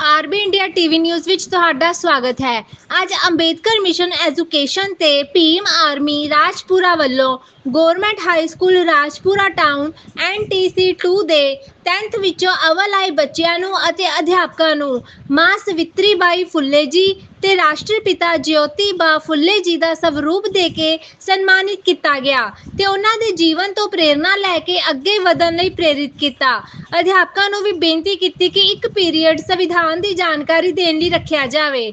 RB India TV news ਵਿੱਚ ਤੁਹਾਡਾ ਸਵਾਗਤ ਹੈ। ਅੱਜ ਅੰਬੇਦਕਰ ਮਿਸ਼ਨ ਐਜੂਕੇਸ਼ਨ ਤੇ ਭੀਮ ਆਰਮੀ ਰਾਜਪੁਰਾ ਵੱਲੋਂ government high school Rajpura town NTC 2 ਦੇ 10th ਵਿੱਚੋਂ ਅਵਲ ਆਏ ਬੱਚਿਆਂ ਨੂੰ ਅਤੇ ਅਧਿਆਪਕਾਂ ਨੂੰ ਮਾਂ ਸਵਿਤਰੀ ਬਾਈ ਫੁੱਲੇ ਜੀ ਤੇ ਰਾਸ਼ਟਰੀ ਪਿਤਾ ਬਾ ਫੁੱਲੇ ਜੀ ਦਾ ਸਵਰੂਪ ਦੇ ਕੇ ਸਨਮਾਨਿਤ ਕੀਤਾ ਗਿਆ ਤੇ ਉਹਨਾਂ ਦੇ ਜੀਵਨ ਤੋਂ ਪ੍ਰੇਰਣਾ ਲੈ ਕੇ ਅੱਗੇ ਵਧਣ ਲਈ ਪ੍ਰੇਰਿਤ ਕੀਤਾ। ਅਧਿਆਪਕਾਂ ਨੂੰ ਵੀ ਬੇਨਤੀ ਕੀਤੀ ਕਿ ਇੱਕ ਪੀਰੀਅਡ ਸੰਵਿਧਾਨ ਦੀ ਜਾਣਕਾਰੀ ਦੇਣ ਲਈ ਰੱਖਿਆ ਜਾਵੇ।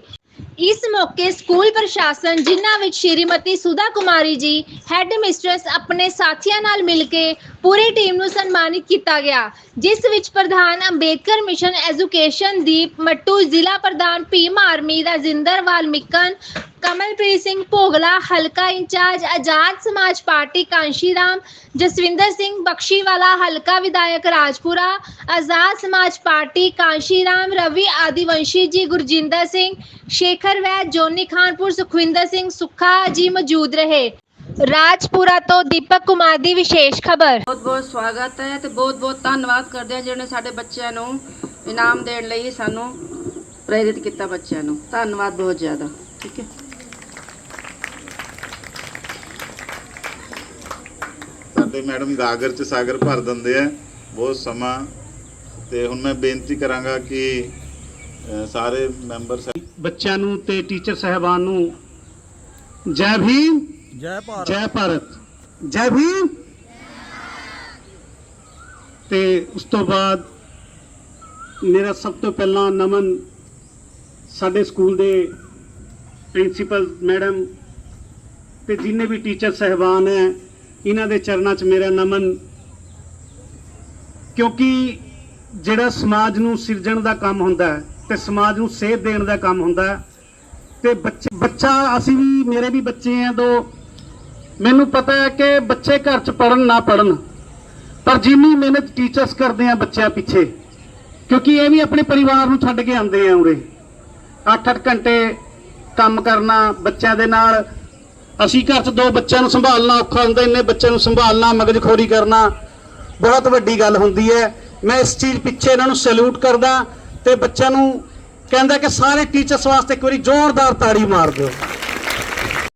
ਇਸ ਮੌਕੇ ਸਕੂਲ ਪ੍ਰਸ਼ਾਸਨ, ਜਿਨ੍ਹਾਂ ਵਿੱਚ ਸ਼੍ਰੀਮਤੀ ਸੁਧਾ ਕੁਮਾਰੀ ਜੀ ਹੈੱਡ ਮਿਸਟਰਸ ਆਪਣੇ ਸਾਥੀਆਂ ਨਾਲ ਮਿਲ ਕੇ ਪੂਰੀ ਟੀਮ ਨੂੰ ਸਨਮਾਨਿਤ ਕੀਤਾ ਗਿਆ, ਜਿਸ ਵਿੱਚ ਪ੍ਰਧਾਨ ਅੰਬੇਦਕਰ ਮਿਸ਼ਨ ਐਜੂਕੇਸ਼ਨ ਦੀਪ ਮੱਟੂ, ਜ਼ਿਲ੍ਹਾ ਪ੍ਰਧਾਨ ਭੀਮ ਆਰਮੀ ਰਾਜਿੰਦਰ ਵਾਲਮੀਕਨ ਕਮਲਪ੍ਰੀਤ ਸਿੰਘ ਭੋਗਲਾ, ਹਲਕਾ ਇੰਚਾਰਜ ਆਜ਼ਾਦ ਸਮਾਜ ਪਾਰਟੀ ਕਾਂਸ਼ੀਰਾਮ, ਜਸਵਿੰਦਰ ਸਿੰਘ ਬਖਸ਼ੀਵਾਲਾ, ਹਲਕਾ ਵਿਧਾਇਕ ਰਾਜਪੁਰਾ, ਆਜ਼ਾਦ ਸਮਾਜ ਪਾਰਟੀ ਕਾਂਸ਼ੀਰਾਮ, ਰਵੀ ਆਦੀਵੰਸ਼ੀ ਜੀ ਗੁਰਜਿੰਦਰ ਸਿੰਘ, ਸ਼ੇਖਰ ਵੈਦ ਜੋਨੀ ਖਾਨਪੁਰ, ਸੁਖਵਿੰਦਰ ਸਿੰਘ ਸੁੱਖਾ ਜੀ ਮੌਜੂਦ ਰਹੇ। ਰਾਜਪੁਰਾ ਤੋਂ ਦੀਪਕ ਕੁਮਾਰ ਦੀ ਵਿਸ਼ੇਸ਼ ਖਬਰ। ਬਹੁਤ ਬਹੁਤ ਸਵਾਗਤ ਹੈ ਤੇ ਬਹੁਤ ਬਹੁਤ ਧੰਨਵਾਦ ਕਰਦੇ ਹਾਂ ਜਿਹਨੇ ਸਾਡੇ ਬੱਚਿਆਂ ਨੂੰ ਇਨਾਮ ਦੇਣ ਲਈ ਸਾਨੂੰ ਪ੍ਰੇਰਿਤ ਕੀਤਾ ਬੱਚਿਆਂ ਨੂੰ। ਧੰਨਵਾਦ ਬਹੁਤ ਜ਼ਿਆਦਾ। ਠੀਕ ਹੈ। ਸਾਡੇ ਮੈਡਮ ਗਾਗਰ ਚ ਸਾਗਰ ਭਰ ਦਿੰਦੇ ਆ ਬਹੁਤ ਸਮਾਂ ਤੇ ਹੁਣ ਮੈਂ ਬੇਨਤੀ ਕਰਾਂਗਾ ਕਿ ਸਾਰੇ ਮੈਂਬਰ ਸਾਹਿਬ ਬੱਚਿਆਂ ਨੂੰ ਤੇ ਟੀਚਰ ਸਹਿਬਾਨ ਨੂੰ ਜੈ ਭੀਮ। ਜੈ ਭਾਰਤ। ਜੈ ਭਾਰਤ। ਜੈ ਭੀਮ। ਤੇ ਉਸ ਤੋਂ ਬਾਅਦ ਮੇਰਾ ਸਭ ਤੋਂ ਪਹਿਲਾਂ ਨਮਨ ਸਾਡੇ ਸਕੂਲ ਦੇ ਪ੍ਰਿੰਸੀਪਲ, ਮੈਡਮ ਤੇ ਜਿੰਨੇ ਵੀ ਟੀਚਰ ਸਹਿਬਾਨ ਹੈ, ਇਹਨਾਂ ਦੇ ਚਰਨਾਂ 'ਚ ਮੇਰਾ ਨਮਨ। ਕਿਉਂਕਿ ਜਿਹੜਾ ਸਮਾਜ ਨੂੰ ਸਿਰਜਣ ਦਾ ਕੰਮ ਹੁੰਦਾ ਹੈ ਤੇ ਸਮਾਜ ਨੂੰ ਸੇਧ ਦੇਣ ਦਾ ਕੰਮ ਹੁੰਦਾ ਹੈ, ਤੇ ਬੱਚੇ ਬੱਚਾ, ਅਸੀਂ ਵੀ, ਮੇਰੇ ਵੀ ਬੱਚੇ ਆ ਦੋ। ਮੈਨੂੰ ਪਤਾ ਹੈ ਕਿ ਬੱਚੇ ਘਰ 'ਚ ਪੜਨ ਨਾ ਪੜਨ ਪਰ ਜਿੰਨੀ ਮਿਹਨਤ ਟੀਚਰਸ ਕਰਦੇ ਆ ਬੱਚਿਆਂ ਪਿੱਛੇ, ਕਿਉਂਕਿ ਇਹ ਵੀ ਆਪਣੇ ਪਰਿਵਾਰ ਨੂੰ ਛੱਡ ਕੇ ਆਉਂਦੇ ਆ ਉਰੇ। 8-8 ਘੰਟੇ ਕੰਮ ਕਰਨਾ ਬੱਚਿਆਂ ਦੇ ਨਾਲ। ਅਸੀਂ ਘਰ 'ਚ ਦੋ ਬੱਚਿਆਂ ਨੂੰ ਸੰਭਾਲਣਾ ਔਖਾ ਹੁੰਦਾ, ਇੰਨੇ ਬੱਚਿਆਂ ਨੂੰ ਸੰਭਾਲਣਾ, ਮਗਜਖੋਰੀ ਕਰਨਾ, ਬਹੁਤ ਵੱਡੀ ਗੱਲ ਹੁੰਦੀ ਹੈ। ਮੈਂ ਇਸ ਚੀਜ਼ ਪਿੱਛੇ ਇਹਨਾਂ ਨੂੰ ਸੈਲੂਟ ਕਰਦਾ ਤੇ ਬੱਚਿਆਂ ਨੂੰ ਕਹਿੰਦਾ ਕਿ ਸਾਰੇ ਟੀਚਰਸ ਵਾਸਤੇ ਇੱਕ ਵਾਰੀ ਜ਼ੋਰਦਾਰ ਤਾੜੀ ਮਾਰ ਦਿਓ।